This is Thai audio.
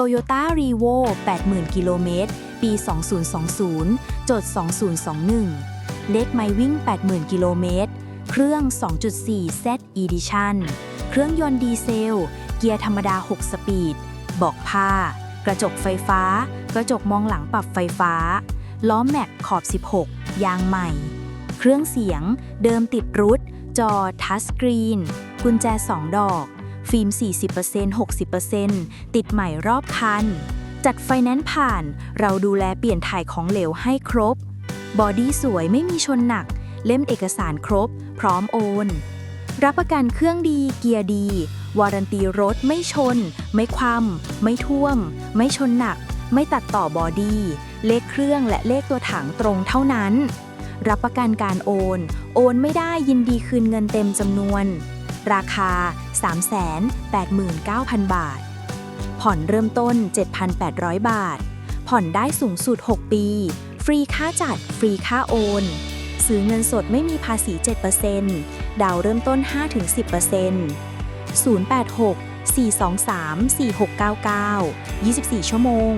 Toyota r e v o 80,000 กิโลเมตร ปี 2020 จด 2021 เลขไมวิ่ง 80,000 กิโลเมตร เครื่อง 2.4 Z Edition เครื่องยนต์ดีเซล เกียร์ธรรมดา 6 สปีด บอกผ้า กระจกไฟฟ้า กระจกมองหลังปรับไฟฟ้า ล้อแม็กขอบ 16 ยางใหม่ เครื่องเสียง เดิมติดรุด จอทัชสกรีน กุญแจ 2 ดอก ฟิล์ม 40% 60%ติดใหม่รอบคัน จัดไฟแนนซ์ผ่าน เราดูแลเปลี่ยนถ่ายของเหลวให้ครบ บอดี้สวยไม่มีชนหนัก เล่มเอกสารครบ พร้อมโอน รับประกันเครื่องดีเกียร์ดี วารันตีรถไม่ชน ไม่คว่ำไม่ท่วม ไม่ชนหนัก ไม่ตัดต่อบอดี้ เลขเครื่องและเลขตัวถังตรงเท่านั้นรับประกันการโอน โอนไม่ได้ยินดีคืนเงินเต็มจำนวน ราคา 389,000 บาท ผ่อนเริ่มต้น 7,800 บาท ผ่อนได้สูงสุด 6 ปี ฟรีค่าจัด ฟรีค่าโอน ซื้อเงินสดไม่มีภาษี 7%ดาวเริ่มต้น 5-10% 086 423 4699 24 ชั่วโมง